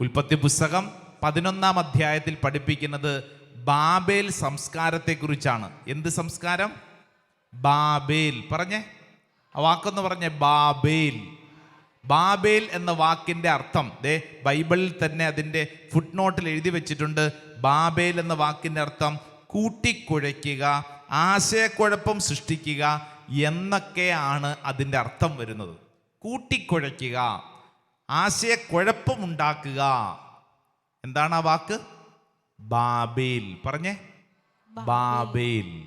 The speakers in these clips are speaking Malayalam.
ഉൽപ്പത്തി പുസ്തകം പതിനൊന്നാം അധ്യായത്തിൽ പഠിപ്പിക്കുന്നത് ബാബേൽ സംസ്കാരത്തെക്കുറിച്ചാണ്. എന്ത് സംസ്കാരം? ബാബേൽ. പറഞ്ഞേ. ആ വാക്കൊന്ന് പറഞ്ഞേ ബാബേൽ. ബാബേൽ എന്ന വാക്കിന്റെ അർത്ഥം ദേ ബൈബിളിൽ തന്നെ അതിന്റെ ഫുട് നോട്ടിൽ എഴുതി വെച്ചിട്ടുണ്ട്. ബാബേൽ എന്ന വാക്കിന്റെ അർത്ഥം കൂട്ടിക്കുഴയ്ക്കുക ആശയക്കുഴപ്പം സൃഷ്ടിക്കുക എന്നൊക്കെയാണ് അതിന്റെ അർത്ഥം വരുന്നത്. കൂട്ടിക്കുഴയ്ക്കുക. ആശയക്കുഴപ്പം ഉണ്ടാക്കുക എന്താണ് ആ വാക്ക്? ബാബേൽ. പറഞ്ഞേ? ബാബേൽ.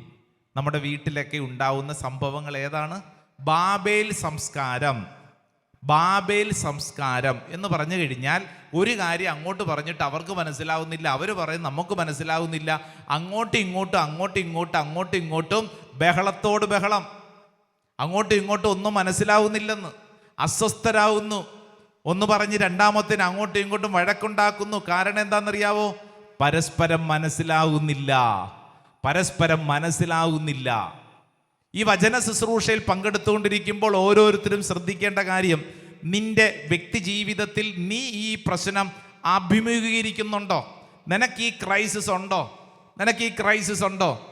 നമ്മുടെ വീട്ടിലൊക്കെ ഉണ്ടാവുന്ന സംഭവങ്ങൾ ഏതാണ്? ബാബേൽ സംസ്കാരം. ബാബേൽ സംസ്കാരം എന്ന് പറഞ്ഞു കഴിഞ്ഞാൽ ഒരു കാര്യം അങ്ങോട്ട് പറഞ്ഞിട്ട് അവർക്ക് മനസ്സിലാവുന്നില്ല. അവർ പറയും നമുക്ക് മനസ്സിലാവുന്നില്ല. അങ്ങോട്ടും ഇങ്ങോട്ടും അങ്ങോട്ടും ഇങ്ങോട്ടും അങ്ങോട്ടും ഇങ്ങോട്ടും ബഹളത്തോട് ബഹളം. അങ്ങോട്ടും ഇങ്ങോട്ടും ഒന്നും മനസ്സിലാവുന്നില്ലെന്ന്. അസ്വസ്ഥരാകുന്നു ഒന്ന് പറഞ്ഞ് രണ്ടാമത്തിന് അങ്ങോട്ടും ഇങ്ങോട്ടും വഴക്കുണ്ടാക്കുന്നു. കാരണം എന്താണെന്നറിയാവോ? പരസ്പരം മനസ്സിലാകുന്നില്ല പരസ്പരം മനസ്സിലാകുന്നില്ല ഈ വചന ശുശ്രൂഷയിൽ പങ്കെടുത്തുകൊണ്ടിരിക്കുമ്പോൾ ഓരോരുത്തരും ശ്രദ്ധിക്കേണ്ട കാര്യം നിന്റെ വ്യക്തി ജീവിതത്തിൽ നീ ഈ പ്രശ്നം അഭിമുഖീകരിക്കുന്നുണ്ടോ? നിനക്ക് ഈ ക്രൈസിസ് ഉണ്ടോ? നിനക്ക് ഈ ക്രൈസിസ് ഉണ്ടോ?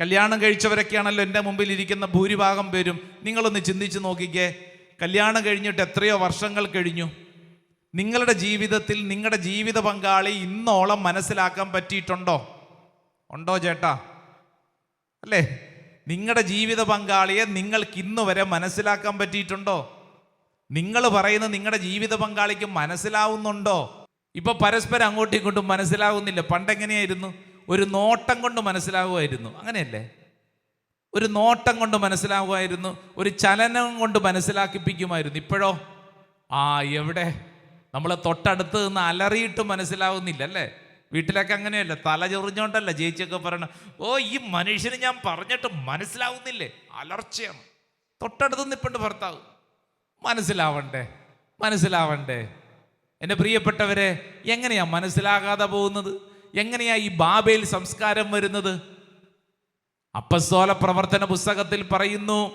കല്യാണം കഴിച്ചവരൊക്കെയാണല്ലോ എന്റെ മുമ്പിൽ ഇരിക്കുന്ന ഭൂരിഭാഗം പേരും. നിങ്ങളൊന്ന് ചിന്തിച്ച് നോക്കിക്കേ. കല്യാണം കഴിഞ്ഞിട്ട് എത്രയോ വർഷങ്ങൾ കഴിഞ്ഞു. നിങ്ങളുടെ ജീവിതത്തിൽ നിങ്ങളുടെ ജീവിത പങ്കാളി ഇന്നോളം മനസ്സിലാക്കാൻ പറ്റിയിട്ടുണ്ടോ? ഉണ്ടോ ചേട്ടാ? അല്ലേ? നിങ്ങളുടെ ജീവിത പങ്കാളിയെ നിങ്ങൾക്ക് ഇന്ന് വരെ മനസ്സിലാക്കാൻ പറ്റിയിട്ടുണ്ടോ? നിങ്ങൾ പറയുന്ന നിങ്ങളുടെ ജീവിത പങ്കാളിക്ക് മനസ്സിലാവുന്നുണ്ടോ? ഇപ്പൊ പരസ്പരം അങ്ങോട്ടും ഇങ്ങോട്ടും മനസ്സിലാവുന്നില്ല. പണ്ടെങ്ങനെയായിരുന്നു? ഒരു നോട്ടം കൊണ്ട് മനസ്സിലാവുമായിരുന്നു. അങ്ങനെയല്ലേ? ഒരു നോട്ടം കൊണ്ട് മനസ്സിലാകുമായിരുന്നു ഒരു ചലനം കൊണ്ട് മനസ്സിലാക്കിപ്പിക്കുമായിരുന്നു. ഇപ്പോഴോ? ആ എവിടെ? നമ്മളെ തൊട്ടടുത്ത് നിന്ന് അലറിയിട്ട് മനസ്സിലാവുന്നില്ല അല്ലേ? വീട്ടിലൊക്കെ അങ്ങനെയല്ല? തല ചൊറിഞ്ഞോണ്ടല്ല ചേച്ചിയൊക്കെ പറയണം ഓ ഈ മനുഷ്യന് ഞാൻ പറഞ്ഞിട്ട് മനസ്സിലാവുന്നില്ലേ? അലർച്ചയാണ്. തൊട്ടടുത്ത് നിൽപ്പുണ്ട് ഭർത്താവ്. മനസ്സിലാവണ്ടേ? മനസ്സിലാവണ്ടേ? എന്റെ പ്രിയപ്പെട്ടവരെ എങ്ങനെയാ മനസ്സിലാകാതെ പോകുന്നത്? എങ്ങനെയാ ഈ ബാബയിൽ സംസ്കാരം വരുന്നത്? അപ്പസ്തോല പ്രവർത്തന പുസ്തകത്തിൽ പറയുന്നു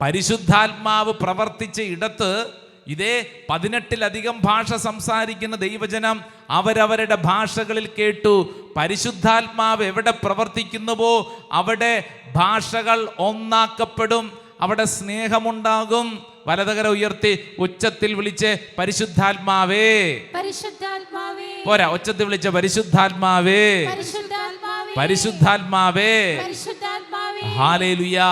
പരിശുദ്ധാത്മാവ് പ്രവർത്തിച്ച ഇടത്ത് ഇതേ പതിനെട്ടിലധികം ഭാഷ സംസാരിക്കുന്ന ദൈവജനം അവരവരുടെ ഭാഷകളിൽ കേട്ടു. പരിശുദ്ധാത്മാവ് എവിടെ പ്രവർത്തിക്കുന്നുവോ അവിടെ ഭാഷകൾ ഒന്നാക്കപ്പെടും അവിടെ സ്നേഹമുണ്ടാകും. വലതകര ഉയർത്തി ഉച്ചത്തിൽ വിളിച്ച് പരിശുദ്ധാത്മാവേ. പരിശുദ്ധാത്മാവേ. പോരാ ഉച്ചത്തിൽ വിളിച്ച പരിശുദ്ധാത്മാവേ. പരിശുദ്ധാത്മാവേ. പരിശുദ്ധാത്മാവേ. പരിശുദ്ധാത്മാവേ ഹാലേലുയാ.